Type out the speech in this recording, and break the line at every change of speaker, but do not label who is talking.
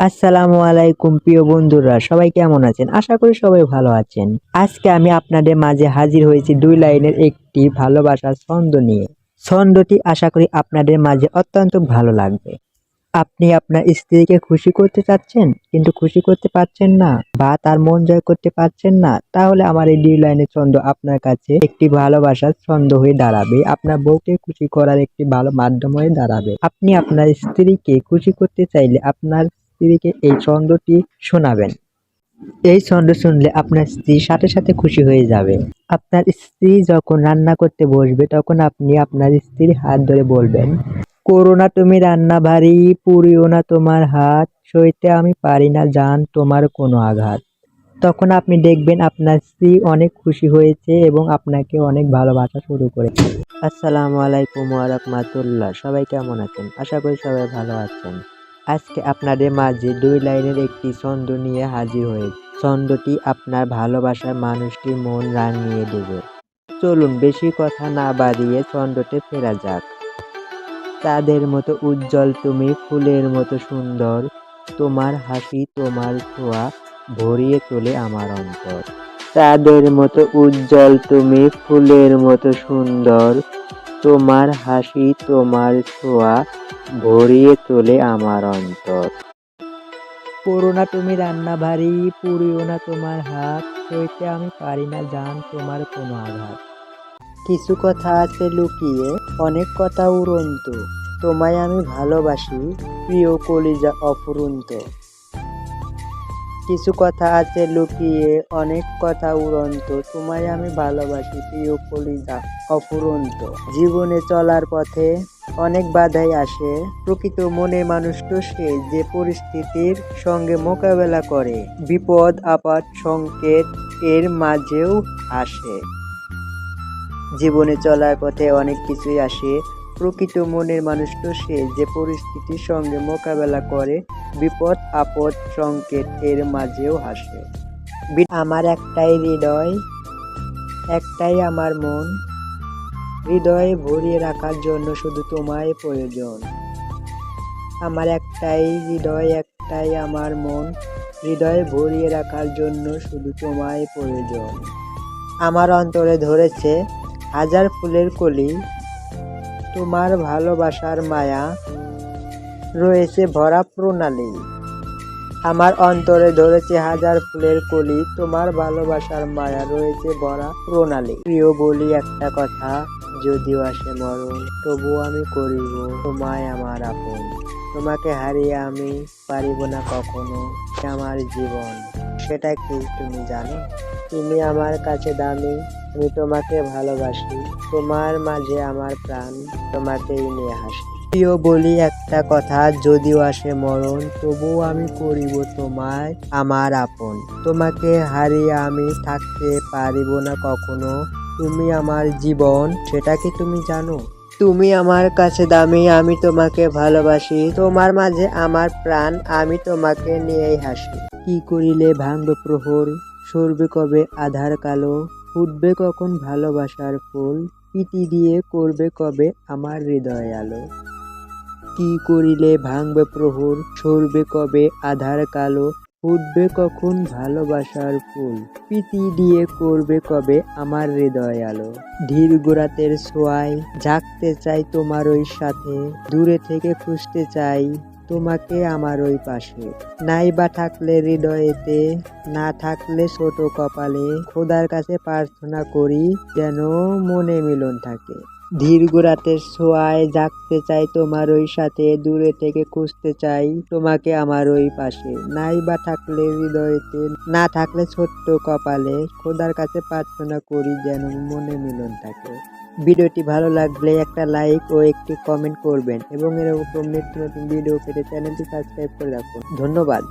আসসালামু আলাইকুম, প্রিয় বন্ধুরা, সবাই কেমন আছেন? আশা করি সবাই ভালো আছেন। আজকে আমি আপনাদের মাঝে হাজির হয়েছি দুই লাইনের একটি ভালোবাসার ছন্দ নিয়ে। ছন্দটি আশা করি আপনাদের মাঝে অত্যন্ত ভালো লাগবে। আপনি আপনার স্ত্রীকে খুশি করতে চাচ্ছেন, কিন্তু খুশি করতে পারছেন না বা তার মন জয় করতে পারছেন না, তাহলে আমার এই দুই লাইনের ছন্দ আপনার কাছে একটি ভালোবাসার ছন্দ হয়ে দাঁড়াবে। আপনার বউকে খুশি করার একটি ভালো মাধ্যম হয়ে দাঁড়াবে। আপনি আপনার স্ত্রীকে খুশি করতে চাইলে আপনার স্ত্রীকে এই ছন্দটি শোনাবেন। এই ছন্দ শুনলে আপনার স্ত্রী সাথে সাথে খুশি হয়ে যাবে। আপনার স্ত্রী যখন রান্না করতে বসবে, তখন আপনি আপনার স্ত্রীর হাত ধরে বলবেন করো না তুমি রান্না ভারী পুরিও না তোমার হাত, সইতে আমি পারি না জান তোমার কোনো আঘাত। তখন আপনি দেখবেন আপনার স্ত্রী অনেক খুশি হয়েছে এবং আপনাকে অনেক ভালোবাসা শুরু করেছে। আসসালামু আলাইকুম ওয়ারাহমাতুল্লাহ সবাই কেমন আছেন? আশা করি সবাই ভালো আছেন। আজকে আপনাদের মাঝে দুই লাইনের একটি ছন্দ নিয়ে হাজির হয়েছে ছন্দটি আপনার ভালোবাসার মানুষটির মন রাঙিয়ে দেবে। চলুন বেশি কথা না বাড়িয়ে ছন্দতে ফেরা যাক। তাদের মতো উজ্জ্বল তুমি, ফুলের মতো সুন্দর। তোমার হাসি, তোমার ছোঁয়া ভরিয়ে তোলে আমার অন্তর। তাদের মতো উজ্জ্বল তুমি, ফুলের মতো সুন্দর। তোমার হাসি তোমার ছোঁয়া ভরিয়ে তোলে আমার অন্তর। করো না তুমি রান্না ভারী পুরিও না তোমার হাত, সইতে আমি পারি না জান তোমার কোনো আঘাত। কিছু কথা আছে লুকিয়ে, অনেক কথা উড়ন্ত, তোমায় আমি ভালোবাসি, প্রিয় কলিজা অফুরন্ত। কিছু কথা আছে লুকিয়ে, অনেক কথা উড়ন্ত। তোমায় আমি ভালোবাসি, প্রিয় কলিজা, অফুরন্ত। জীবনে চলার পথে অনেক বাধাই আসে। প্রকৃত মনে মানুষ তো সে যে পরিস্থিতির সঙ্গে মোকাবেলা করে। বিপদ, আপদ, সংকেত এর মাঝেও আসে। জীবনে চলার পথে অনেক কিছুই আসে। প্রকৃত মনের মানুষ তো সে যে পরিস্থিতির সঙ্গে মোকাবেলা করে বিপদ, আপদ, সংকেত এর মাঝেও হাসে। আমার একটাই হৃদয়, একটাই আমার মন। হৃদয়ে ভরিয়ে রাখার জন্য শুধু তোমায় প্রয়োজন। আমার একটাই হৃদয়, একটাই আমার মন। হৃদয়ে ভরিয়ে রাখার জন্য শুধু তোমায় প্রয়োজন। আমার অন্তরে ধরেছে হাজার ফুলের কলি। তোমার ভালোবাসার মায়া রয়েছে ভরা প্রণালী। আমার অন্তরে ধরেছে হাজার ফুলের কলি, তোমার ভালোবাসার মায়া রয়েছে ভরা প্রণালী। প্রিয় বলি একটা কথা, যদিও আসে মরণ তবু আমি করিব, তোমায় আমার আপন। তোমাকে হারিয়ে আমি পারিব না কখনো আমার জীবন। সেটা কি তুমি জানো? তুমি আমার কাছে দামি আমি তোমাকে ভালোবাসি। তোমার মাঝে আমার প্রাণ, তোমাকেই নিয়ে হাসি। প্রিয় বলি একটা কথা, যদিও আসে মরণ, তবুও আমি করিব তোমায় আমার আপন। তোমাকে হারিয়ে আমি থাকতে পারিব না কখনো। তুমি আমার জীবন, সেটা কি তুমি জানো? তুমি আমার কাছে দামি, আমি তোমাকে ভালোবাসি। তোমার মাঝে আমার প্রাণ, আমি তোমাকে নিয়েই হাসি। কি করিলে ভাঙবে প্রহর? সরবে কবে আধার কালো? ফুটবে কখন ভালোবাসার ফুল পিটি দিয়ে করবে কবে আমার হৃদয় আলো। কি করিলে ভাঙবে প্রহর, সরবে কবে আধার কালো ফুটবে কখন ভালোবাসার ফুল। প্রীতি দিয়ে করবে কবে আমার হৃদয় আলো। ধীর গোরাতের ছোঁয়ায় জাগতে চাই তোমার ওই সাথে। দূরে থেকে খুঁজতে চাই তোমাকে আমার ওই পাশে। নাই বা থাকলে হৃদয়েতে, না থাকলে ছোট কপালে। খোদার কাছে প্রার্থনা করি যেন মনে মিলন থাকে। দীর্ঘ রাতের ছোঁয়ায় জাগতে চাই, তোমার ওই সাথে দূরে থেকে খুঁজতে চাই, তোমাকে আমার ওই পাশে। নাই বা থাকলে হৃদয়েতে, না থাকলে ছোট্ট কপালে। খোদার কাছে প্রার্থনা করি যেন মনে মিলন থাকে। ভিডিওটি ভালো লাগলে একটা লাইক ও একটি কমেন্ট করবেন এবং এরকম নিত্য নতুন ভিডিও পেতে চ্যানেলটি সাবস্ক্রাইব করে রাখুন। ধন্যবাদ।